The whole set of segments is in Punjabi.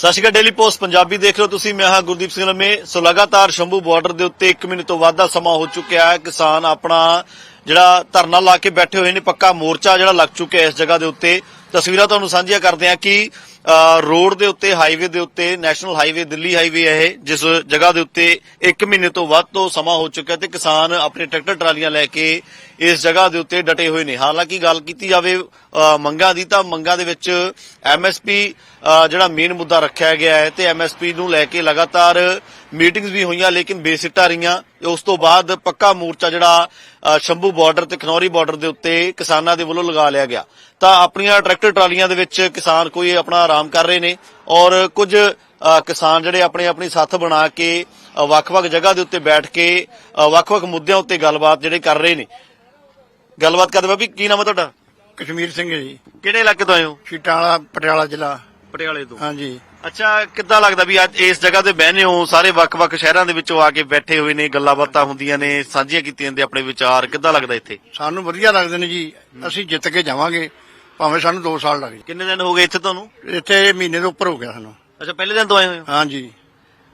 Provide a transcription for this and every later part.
ਸਤਿ ਸ਼੍ਰੀ ਅਕਾਲ ਡੇਲੀ ਪੋਸਟ ਪੰਜਾਬੀ ਦੇਖ ਰਹੇ ਹੋ ਤੁਸੀਂ, ਮੈਂ ਹਾਂ ਗੁਰਦੀਪ ਸਿੰਘ ਲੰਮੇ। ਸੋ ਲਗਾਤਾਰ ਸ਼ੰਭੂ ਬਾਰਡਰ ਦੇ ਉੱਤੇ 1 ਮਿੰਟ ਤੋਂ ਵੱਧ ਦਾ ਸਮਾਂ ਹੋ ਚੁੱਕਿਆ ਹੈ। ਕਿਸਾਨ ਆਪਣਾ ਜਿਹੜਾ ਧਰਨਾ ਲਾ ਕੇ ਬੈਠੇ ਹੋਏ ਨੇ, ਪੱਕਾ ਮੋਰਚਾ ਜਿਹੜਾ ਲੱਗ ਚੁੱਕਿਆ ਇਸ ਜਗ੍ਹਾ ਦੇ ਉੱਤੇ। ਤਸਵੀਰਾਂ ਤੁਹਾਨੂੰ ਸਾਂਝੀਆਂ ਕਰਦੇ ਹਾਂ ਕਿ ਰੋਡ ਦੇ ਉੱਤੇ ਹਾਈਵੇ ਦੇ ਉੱਤੇ ਨੈਸ਼ਨਲ ਹਾਈਵੇ ਦਿੱਲੀ ਹਾਈਵੇ ਹੈ ਇਹ, ਜਿਸ ਜਗ੍ਹਾ ਦੇ ਉੱਤੇ 1 ਮਹੀਨੇ ਤੋਂ ਵੱਧ ਤੋਂ ਸਮਾਂ ਹੋ ਚੁੱਕਿਆ ਤੇ ਕਿਸਾਨ ਆਪਣੇ ਟਰੈਕਟਰ ਟਰਾਲੀਆਂ ਲੈ ਕੇ ਇਸ ਜਗ੍ਹਾ ਦੇ ਉੱਤੇ ਡਟੇ ਹੋਏ ਨੇ। ਹਾਲਾਂਕਿ ਗੱਲ ਕੀਤੀ ਜਾਵੇ ਮੰਗਾਂ ਦੀ, ਤਾਂ ਮੰਗਾਂ ਦੇ ਵਿੱਚ ਐਮਐਸਪੀ ਜਿਹੜਾ ਮੇਨ ਮੁੱਦਾ ਰੱਖਿਆ ਗਿਆ ਹੈ ਤੇ ਐਮਐਸਪੀ ਨੂੰ ਲੈ ਕੇ ਲਗਾਤਾਰ ਮੀਟਿੰਗਸ ਵੀ ਹੋਈਆਂ, ਲੇਕਿਨ ਬੇਸਿੱਟਾ ਰਹੀਆਂ। ਉਸ ਤੋਂ ਬਾਅਦ ਪੱਕਾ ਮੋਰਚਾ ਜਿਹੜਾ ਸ਼ੰਭੂ ਬਾਰਡਰ ਤੇ ਖਨੌਰੀ ਬਾਰਡਰ ਦੇ ਉੱਤੇ ਕਿਸਾਨਾਂ ਦੇ ਵੱਲੋਂ ਲਗਾ ਲਿਆ ਗਿਆ। ਤਾਂ ਆਪਣੀਆਂ ਟਰੈਕਟਰ ਟਰਾਲੀਆਂ ਦੇ ਵਿੱਚ ਕਿਸਾਨ ਕੋਈ ਆਪਣਾ ਆਰਾਮ ਕਰ ਰਹੇ ਨੇ ਔਰ ਕੁਝ ਕਿਸਾਨ ਜਿਹੜੇ ਆਪਣੇ ਆਪਣੀ ਸੱਥ ਬਣਾ ਕੇ ਵੱਖ-ਵੱਖ ਜਗ੍ਹਾ ਦੇ ਉੱਤੇ ਬੈਠ ਕੇ ਵੱਖ-ਵੱਖ ਮੁੱਦਿਆਂ ਉੱਤੇ ਗੱਲਬਾਤ ਜਿਹੜੇ ਕਰ ਰਹੇ ਨੇ। ਗੱਲਬਾਤ ਕਰਦੇ ਬਾਬੀ, ਕੀ ਨਾਮ ਹੈ ਤੁਹਾਡਾ? ਕਸ਼ਮੀਰ ਸਿੰਘ ਜੀ। ਕਿਹੜੇ ਇਲਾਕੇ ਤੋਂ ਆਏ ਹੋ? ਵਾਲਾ ਪਟਿਆਲਾ ਜ਼ਿਲ੍ਹਾ। ਪਟਿਆਲੇ ਤੋਂ। ਹਾਂਜੀ। ਅੱਛਾ ਕਿੱਦਾਂ ਲੱਗਦਾ ਵੀ ਅੱਜ ਇਸ ਜਗ੍ਹਾ ਤੇ ਬਹਿਨੇ ਹੋ? ਸਾਰੇ ਵੱਖ-ਵੱਖ ਸ਼ਹਿਰਾਂ ਦੇ ਵਿੱਚੋਂ ਆ ਕੇ ਬੈਠੇ ਹੋਏ ਨੇ ਗੱਲਾਂ ਬਾਤਾਂ ਹੁੰਦੀਆਂ ਨੇ ਸਾਂਝੀਆਂ ਕੀਤੀਆਂ ਜਾਂਦੇ ਆਪਣੇ ਵਿਚਾਰ। ਕਿੱਦਾਂ ਲੱਗਦਾ ਇੱਥੇ? ਸਾਨੂੰ ਵਧੀਆ ਲੱਗਦੇ ਨੇ ਜੀ। ਅਸੀਂ ਜਿੱਤ ਕੇ ਜਾਵਾਂਗੇ। ਭਾਵੇਂ ਸਾਨੂੰ 2 ਸਾਲ ਲੱਗ ਕਿੰਨੇ ਦਿਨ ਹੋ ਗਏ ਇੱਥੇ ਤੁਹਾਨੂੰ? ਜਾਣ ਇੱਥੇ ਮਹੀਨੇ ਤੋਂ ਉੱਪਰ ਹੋ ਗਿਆ ਸਾਨੂੰ। ਅੱਛਾ ਪਹਿਲੇ ਦਿਨ ਤੋਂ ਆਏ ਹੋਏ ਹੋ? ਹਾਂਜੀ।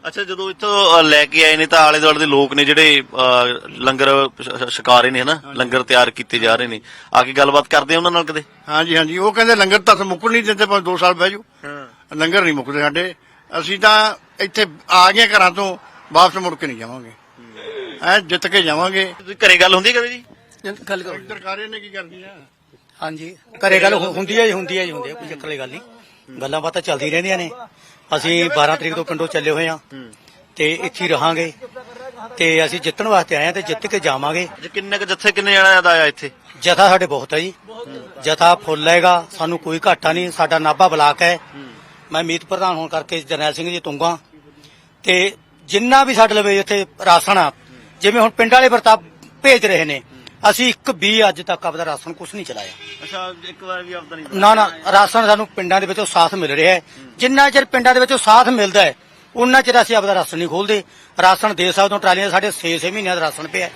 ਅੱਛਾ ਜਦੋਂ ਇੱਥੋਂ ਲੈ ਕੇ ਆਏ ਨੇ ਤਾਂ ਆਲੇ ਦੁਆਲੇ ਦੇ ਲੋਕ ਨੇ ਜਿਹੜੇ ਲੰਗਰ ਛਕਾ ਰਹੇ ਨੇ ਹਨਾ? ਲੰਗਰ ਤਿਆਰ ਕੀਤੇ ਜਾ ਰਹੇ ਨੇ। ਆ ਕੇ ਗੱਲਬਾਤ ਕਰਦੇ ਆ ਉਹਨਾਂ ਨਾਲ ਕਦੇ? ਹਾਂਜੀ ਹਾਂਜੀ। ਉਹ ਕਹਿੰਦੇ ਲੰਗਰ ਤਾਂ ਮੁੱਕਣ ਨਹੀਂ ਦਿੰਦੇ ਭਾਵੇਂ 2 ਸਾਲ ਬਹਿ ਜਾਓ। ਹਾਂ। ਲੰਗਰ ਨਹੀਂ ਮੁੱਕਦੇ ਸਾਡੇ। ਅਸੀਂ ਤਾਂ ਇੱਥੇ ਆ ਗਏ ਘਰਾਂ ਤੋਂ ਵਾਪਸ ਮੁੜ ਕੇ ਨਹੀਂ ਜਾਵਾਂਗੇ। ਐ ਜਿੱਤ ਕੇ ਜਾਵਾਂਗੇ। ਘਰੇ ਗੱਲ ਹੁੰਦੀ ਕਦੇ ਜੀ? ਗੱਲ ਕਰੋ ਸਰਕਾਰੇ ਨੇ ਕੀ ਕਰਨੀ ਆ? ਹਾਂਜੀ। ਘਰੇ ਗੱਲ ਹੁੰਦੀ ਹੈ ਜੀ ਹੁੰਦੀ ਹੈ ਜੀ ਹੁੰਦੀ ਹੈ ਕੋਈ ਚੱਕਰ ਵਾਲੀ ਗੱਲ ਨਹੀਂ। ਗੱਲਾਂ ਬਾਤਾਂ ਚੱਲਦੀ ਰਹਿੰਦੀਆਂ ਨੇ। ਅਸੀਂ 12 ਤਰੀਕ ਤੋਂ ਪਿੰਡੋਂ ਚੱਲੇ ਹੋਏ ਆ ਤੇ ਇੱਥੇ ਹੀ ਰਹਾਂਗੇ। ਤੇ ਅਸੀਂ ਜਿੱਤਣ ਵਾਸਤੇ ਆਏ ਆ ਤੇ ਜਿੱਤ ਕੇ ਜਾਵਾਂਗੇ। ਜੇ ਕਿੰਨੇ ਕੁ ਜੱਥੇ ਕਿੰਨੇ ਜਣਾ ਦਾ ਆਇਆ ਇੱਥੇ? ਜਥਾ ਸਾਡੇ ਬਹੁਤ ਹੈ ਜੀ। ਜਥਾ ਫੁੱਲ ਹੈਗਾ ਸਾਨੂੰ ਕੋਈ ਘਾਟਾ ਨਹੀਂ ਸਾਡਾ ਨਾਭਾ ਬਲਾਕ ਹੈ। ਮੈਂ ਮੀਤ ਪ੍ਰਧਾਨ ਹੋਣ ਕਰਕੇ ਜਰਨੈਲ ਸਿੰਘ ਜੀ ਤੁੰਗਾ ਤੇ ਜਿੰਨਾ ਵੀ ਸਾਡੇ ਲਵੇ ਇੱਥੇ ਰਾਸ਼ਨ ਆ ਜਿਵੇਂ ਹੁਣ ਪਿੰਡ ਵਾਲੇ ਵਰਤਾ ਭੇਜ ਰਹੇ ਨੇ ਅਸੀਂ ਇੱਕ ਵੀ ਅੱਜ ਤੱਕ ਆਪਦਾ ਰਾਸ਼ਨ ਕੁਝ ਨਹੀਂ ਚਲਾਇਆ। ਅੱਛਾ ਇੱਕ ਵਾਰ ਵੀ ਆਪਦਾ ਨਹੀਂ ਨਾ ਨਾ ਰਾਸ਼ਨ ਸਾਨੂੰ ਪਿੰਡਾਂ ਦੇ ਵਿੱਚੋਂ ਸਾਥ ਮਿਲ ਰਿਹਾ ਹੈ। ਜਿੰਨਾ ਚਿਰ ਪਿੰਡਾਂ ਦੇ ਵਿੱਚੋਂ ਸਾਥ ਮਿਲਦਾ ਹੈ ਉਹਨਾਂ ਚਿਰ ਅਸੀਂ ਆਪਦਾ ਰਾਸ਼ਨ ਨਹੀਂ ਖੋਲਦੇ ਰਾਸ਼ਨ ਦੇ ਸਕਦੇ ਹਾਂ ਟਰਾਲੀਆਂ ਸਾਡੇ 6-6 ਮਹੀਨਿਆਂ ਦਾ ਰਾਸ਼ਨ ਪਿਆ।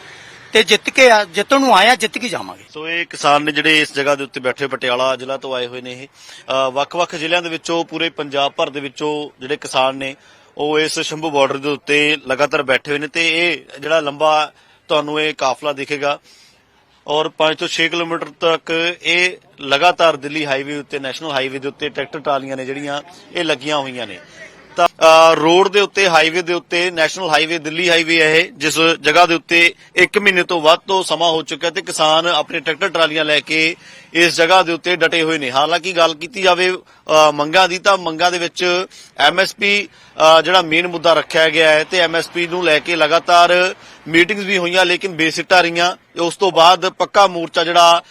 ਤੇ ਜਿੱਤ ਕੇ ਆ- ਜਿੱਤਣ ਨੂੰ ਆਇਆ ਜਿੱਤ ਕੇ ਜਾਵਾਂਗੇ। ਸੋ ਇਹ ਕਿਸਾਨ ਨੇ ਜਿਹੜੇ ਇਸ ਜਗ੍ਹਾ ਦੇ ਉੱਤੇ ਬੈਠੇ ਪਟਿਆਲਾ ਜ਼ਿਲ੍ਹਾ ਤੋਂ ਆਏ ਹੋਏ ਨੇ ਇਹ। ਵੱਖ-ਵੱਖ ਜ਼ਿਲ੍ਹਿਆਂ ਦੇ ਵਿੱਚੋਂ ਪੂਰੇ ਪੰਜਾਬ ਭਰ ਦੇ ਵਿੱਚੋਂ ਜਿਹੜੇ ਕਿਸਾਨ ਨੇ ਉਹ ਇਸ ਸ਼ੰਭੂ ਬਾਰਡਰ ਦੇ ਉੱਤੇ ਲਗਾਤਾਰ ਬੈਠੇ ਹੋਏ ਨੇ। ਤੇ ਇਹ ਜਿਹੜਾ ਲੰਬਾ ਤੁਹਾਨੂੰ ਇਹ ਕਾਫਲਾ ਦਿਖੇਗਾ ਔਰ 5 ਤੋਂ 6 ਕਿਲੋਮੀਟਰ ਤੱਕ ਇਹ ਲਗਾਤਾਰ ਦਿੱਲੀ ਹਾਈਵੇ ਉੱਤੇ, ਨੈਸ਼ਨਲ ਹਾਈਵੇ ਦੇ ਉੱਤੇ ਟਰੈਕਟਰ ਟਰਾਲੀਆਂ ਨੇ ਜਿਹੜੀਆਂ ਇਹ ਲੱਗੀਆਂ ਹੋਈਆਂ ਨੇ। ਤਾਂ ਰੋਡ ਦੇ ਉੱਤੇ, ਹਾਈਵੇ ਦੇ ਉੱਤੇ, ਨੈਸ਼ਨਲ ਹਾਈਵੇ, ਦਿੱਲੀ ਹਾਈਵੇ ਹੈ ਇਹ, ਜਿਸ ਜਗ੍ਹਾ ਦੇ ਉੱਤੇ 1 ਮਹੀਨੇ ਤੋਂ ਵੱਧ ਤੋਂ ਸਮਾਂ ਹੋ ਚੁੱਕਿਆ ਤੇ ਕਿਸਾਨ ਆਪਣੇ ਟਰੈਕਟਰ ਟਰਾਲੀਆਂ ਲੈ ਕੇ ਇਸ ਜਗ੍ਹਾ ਦੇ ਉੱਤੇ ਡਟੇ ਹੋਏ ਨੇ। ਹਾਲਾਂਕਿ ਗੱਲ ਕੀਤੀ ਜਾਵੇ ਮੰਗਾਂ ਦੀ ਤਾਂ ਮੰਗਾਂ ਦੇ ਵਿੱਚ ਐਮਐਸਪੀ ਜਿਹੜਾ ਮੇਨ ਮੁੱਦਾ ਰੱਖਿਆ ਗਿਆ ਹੈ ਤੇ ਐਮਐਸਪੀ ਨੂੰ ਲੈ ਕੇ ਲਗਾਤਾਰ ਮੀਟਿੰਗਸ ਵੀ ਹੋਈਆਂ ਲੇਕਿਨ ਬੇਸਿੱਟਾ ਰਹੀਆਂ। ਉਸ ਤੋਂ ਬਾਅਦ ਪੱਕਾ ਮੋਰਚਾ ਜਿਹੜਾ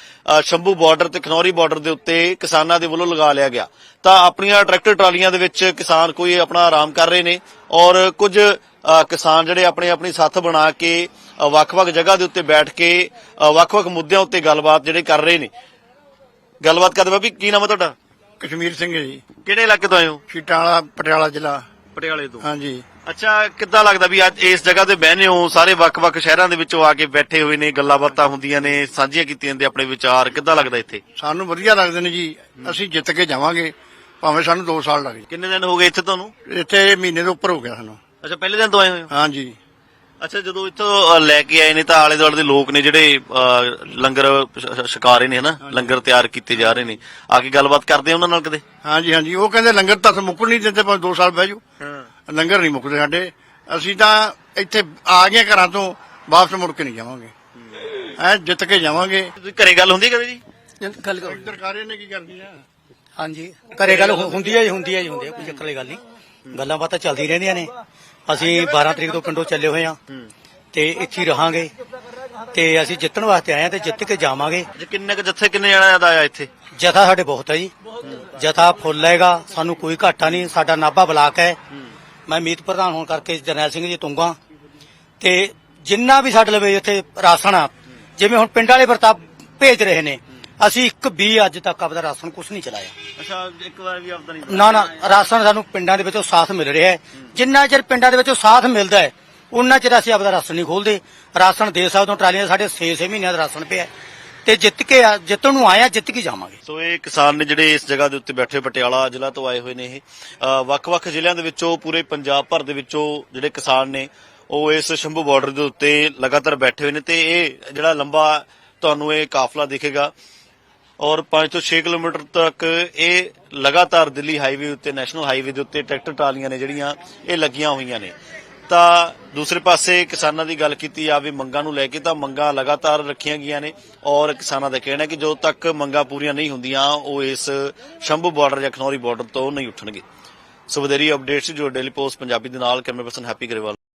ਸ਼ੰਭੂ ਬਾਰਡਰ ਤੇ ਖਨੌਰੀ ਬਾਰਡਰ ਦੇ ਉੱਤੇ ਕਿਸਾਨਾਂ ਦੇ ਵੱਲੋਂ ਲਗਾ ਲਿਆ ਗਿਆ। ਤਾਂ ਆਪਣੀਆਂ ਟਰੈਕਟਰ ਟਰਾਲੀਆਂ ਦੇ ਵਿੱਚ ਕਿਸਾਨ ਕੋਈ ਆਪਣਾ ਆਰਾਮ ਕਰ ਰਹੇ ਨੇ ਔਰ ਕੁਝ ਕਿਸਾਨ ਜਿਹੜੇ ਆਪਣੇ ਆਪਣੀ ਸੱਥ ਬਣਾ ਕੇ ਵੱਖ-ਵੱਖ ਜਗ੍ਹਾ ਦੇ ਉੱਤੇ ਬੈਠ ਕੇ ਵੱਖ-ਵੱਖ ਮੁੱਦਿਆਂ ਉੱਤੇ ਗੱਲਬਾਤ ਜਿਹੜੇ ਕਰ ਰਹੇ ਨੇ। ਗੱਲਬਾਤ ਕਰਦੇ ਬਾਬੀ ਕੀ ਨਾਮ ਹੈ ਤੁਹਾਡਾ? ਕਸ਼ਮੀਰ ਸਿੰਘ ਹੈ ਜੀ। ਕਿਹੜੇ ਇਲਾਕੇ ਤੋਂ ਆਏ ਹੋ? ਸ਼ੀਟਾਂ ਵਾਲਾ ਪਟਿਆਲਾ ਜ਼ਿਲ੍ਹਾ। ਪਟਿਆਲੇ ਤੋਂ? ਹਾਂਜੀ। ਅੱਛਾ ਕਿੱਦਾਂ ਲੱਗਦਾ ਵੀ ਅੱਜ ਇਸ ਜਗ੍ਹਾ ਤੇ ਬਹਿਨੇ ਹੋ ਸਾਰੇ ਵੱਖ-ਵੱਖ ਸ਼ਹਿਰਾਂ ਦੇ ਵਿੱਚੋਂ ਆ ਕੇ ਬੈਠੇ ਹੋਏ ਨੇ ਗੱਲਾਂ ਬਾਤਾਂ ਹੁੰਦੀਆਂ ਨੇ ਸਾਂਝੀਆਂ ਕੀਤੀਆਂ ਜਾਂਦੇ ਆਪਣੇ ਵਿਚਾਰ ਕਿੱਦਾਂ ਲੱਗਦਾ ਇੱਥੇ? ਸਾਨੂੰ ਵਧੀਆ ਲੱਗਦੇ ਨੇ ਜੀ। ਅਸੀਂ ਜਿੱਤ ਕੇ ਜਾਵਾਂਗੇ ਭਾਵੇਂ ਸਾਨੂੰ 2 ਸਾਲ ਲੱਗ ਕਿੰਨੇ ਦਿਨ ਹੋ ਗਏ ਇੱਥੇ ਤੁਹਾਨੂੰ? ਇੱਥੇ ਮਹੀਨੇ ਤੋਂ ਉੱਪਰ ਹੋ ਗਿਆ ਸਾਨੂੰ। ਅੱਛਾ ਪਹਿਲੇ ਦਿਨ ਤੋਂ ਆਏ ਹੋਏ ਹੋ? ਹਾਂਜੀ। ਅੱਛਾ ਜਦੋਂ ਇੱਥੋਂ ਲੈ ਕੇ ਆਏ ਨੇ ਤਾਂ ਆਲੇ ਦੁਆਲੇ ਦੇ ਲੋਕ ਨੇ ਜਿਹੜੇ ਲੰਗਰ ਛਕਾ ਰਹੇ ਨੇ ਹਨਾ? ਲੰਗਰ ਤਿਆਰ ਕੀਤੇ ਜਾ ਰਹੇ ਨੇ। ਆ ਕੇ ਗੱਲਬਾਤ ਕਰਦੇ ਆ ਉਹਨਾਂ ਨਾਲ ਕਦੇ? ਹਾਂਜੀ ਹਾਂਜੀ। ਉਹ ਕਹਿੰਦੇ ਲੰਗਰ ਤਾਂ ਮੁੱਕਣ ਨਹੀਂ ਦਿੰਦੇ ਭਾਵੇਂ 2 ਸਾਲ ਬਹਿ ਜਾਓ। ਹਾਂ। ਲੰਗਰ ਨਹੀਂ ਮੁੱਕਦੇ ਸਾਡੇ। ਅਸੀਂ ਤਾਂ ਇੱਥੇ ਆ ਗਏ ਘਰਾਂ ਤੋਂ ਵਾਪਸ ਮੁੜ ਕੇ ਨਹੀਂ ਜਾਵਾਂਗੇ। ਐ ਜਿੱਤ ਕੇ ਜਾਵਾਂਗੇ। ਤੁਸੀਂ ਘਰੇ ਗੱਲ ਹੁੰਦੀ ਕਦੇ ਜੀ? ਗੱਲ ਕਰੋ ਸਰਕਾਰੇ ਨੇ ਕੀ ਕਰਨੀ ਆ? ਹਾਂਜੀ। ਘਰੇ ਗੱਲ ਹੁ- ਹੁੰਦੀ ਹੈ ਜੀ ਹੁੰਦੀ ਹੈ ਜੀ ਹੁੰਦੀ ਹੈ ਕੋਈ ਚੱਕਰ ਵਾਲੀ ਗੱਲ ਨਹੀਂ। ਗੱਲਾਂ ਬਾਤਾਂ ਚੱਲਦੀ ਰਹਿੰਦੀਆਂ ਨੇ। ਅਸੀਂ 12 ਤਰੀਕ ਤੋਂ ਪਿੰਡੋਂ ਚੱਲੇ ਹੋਏ ਆ ਤੇ ਇੱਥੇ ਹੀ ਰਹਾਂਗੇ। ਤੇ ਅਸੀਂ ਜਿੱਤਣ ਵਾਸਤੇ ਆਏ ਆ ਤੇ ਜਿੱਤ ਕੇ ਜਾਵਾਂਗੇ। ਜੇ ਕਿੰਨੇ ਕੁ ਜੱਥੇ ਕਿੰਨੇ ਜਣਾ ਦਾ ਆਇਆ ਇੱਥੇ? ਜਥਾ ਸਾਡੇ ਬਹੁਤ ਹੈ ਜੀ। ਜਥਾ ਫੁੱਲ ਹੈਗਾ ਸਾਨੂੰ ਕੋਈ ਘਾਟਾ ਨਹੀਂ। ਸਾਡਾ ਨਾਭਾ ਬਲਾਕ ਹੈ। ਮੈਂ ਮੀਤ ਪ੍ਰਧਾਨ ਹੋਣ ਕਰਕੇ ਜਰਨੈਲ ਸਿੰਘ ਜੀ ਤੁੰਗਾ ਤੇ ਜਿੰਨਾ ਵੀ ਸਾਡੇ ਲਵੇ ਇੱਥੇ ਰਾਸ਼ਨ ਆ ਜਿਵੇਂ ਹੁਣ ਪਿੰਡ ਵਾਲੇ ਵਰਤਾ ਭੇਜ ਰਹੇ ਨੇ ਅਸੀਂ ਇੱਕ ਵੀ ਅੱਜ ਤੱਕ ਆਪਦਾ ਰਾਸ਼ਨ ਕੁਝ ਨਹੀਂ ਚਲਾਇਆ। ਅੱਛਾ ਇੱਕ ਵਾਰ ਵੀ ਆਪਦਾ ਨਹੀਂ ਨਾ ਨਾ ਰਾਸ਼ਨ ਸਾਨੂੰ ਪਿੰਡਾਂ ਦੇ ਵਿੱਚੋਂ ਸਾਥ ਮਿਲ ਰਿਹਾ ਹੈ। ਜਿੰਨਾ ਚਿਰ ਪਿੰਡਾਂ ਦੇ ਵਿੱਚੋਂ ਸਾਥ ਮਿਲਦਾ ਹੈ ਉਹਨਾਂ ਚਿਰ ਅਸੀਂ ਆਪਦਾ ਰਾਸ਼ਨ ਨਹੀਂ ਖੋਲਦੇ ਰਾਸ਼ਨ ਦੇ ਸਕਦੇ ਹਾਂ ਟਰਾਲੀਆਂ ਸਾਡੇ 6-6 ਮਹੀਨਿਆਂ ਦਾ ਰਾਸ਼ਨ ਪਿਆ। ਤੇ ਜਿੱਤ ਕੇ ਜਿੱਤਣ ਨੂੰ ਆਇਆ ਜਿੱਤ ਕੇ ਜਾਵਾਂਗੇ। ਸੋ ਇਹ ਕਿਸਾਨ ਨੇ ਜਿਹੜੇ ਇਸ ਜਗ੍ਹਾ ਦੇ ਉੱਤੇ ਬੈਠੇ ਪਟਿਆਲਾ ਜ਼ਿਲ੍ਹਾ ਤੋਂ ਆਏ ਹੋਏ ਨੇ ਇਹ। ਵੱਖ-ਵੱਖ ਜ਼ਿਲ੍ਹਿਆਂ ਦੇ ਵਿੱਚੋਂ ਪੂਰੇ ਪੰਜਾਬ ਭਰ ਦੇ ਵਿੱਚੋਂ ਜਿਹੜੇ ਕਿਸਾਨ ਨੇ ਉਹ ਇਸ ਸ਼ੰਭੂ ਬਾਰਡਰ ਦੇ ਉੱਤੇ ਲਗਾਤਾਰ ਬੈਠੇ ਹੋਏ ਨੇ। ਤੇ ਇਹ ਜਿਹੜਾ ਲੰਬਾ ਤੁਹਾਨੂੰ ਇਹ ਕਾਫਲਾ ਦਿਖੇਗਾ ਔਰ 5 ਤੋਂ 6 ਕਿਲੋਮੀਟਰ ਤੱਕ ਇਹ ਲਗਾਤਾਰ ਦਿੱਲੀ ਹਾਈਵੇ ਉੱਤੇ, ਨੈਸ਼ਨਲ ਹਾਈਵੇ ਦੇ ਉੱਤੇ ਟਰੈਕਟਰ ਟਰਾਲੀਆਂ ਨੇ ਜਿਹੜੀਆਂ ਇਹ ਲੱਗੀਆਂ ਹੋਈਆਂ ਨੇ। ਤਾਂ ਦੂਸਰੇ ਪਾਸੇ ਕਿਸਾਨਾਂ ਦੀ ਗੱਲ ਕੀਤੀ ਜਾਵੇ, ਮੰਗਾਂ ਨੂੰ ਲੈ ਕੇ ਤਾਂ ਮੰਗਾਂ ਲਗਾਤਾਰ ਰੱਖੀਆਂ ਗਈਆਂ ਨੇ ਔਰ ਕਿਸਾਨਾਂ ਦਾ ਕਹਿਣਾ ਹੈ ਕਿ ਜਦੋਂ ਤੱਕ ਮੰਗਾਂ ਪੂਰੀਆਂ ਨਹੀਂ ਹੁੰਦੀਆਂ, ਉਹ ਇਸ ਸ਼ੰਭੂ ਬਾਰਡਰ ਜਾਂ ਖਨੌਰੀ ਬਾਰਡਰ ਤੋਂ ਨਹੀਂ ਉੱਠਣਗੇ। ਸੋ ਵਧੇਰੀ ਅਪਡੇਟਸ ਜੋ ਡੇਲੀ ਪੋਸਟ ਪੰਜਾਬੀ ਦੇ ਨਾਲ, ਕੈਮਰਾ ਪਰਸਨ ਹੈਪੀ ਗਰੇਵਾਲ।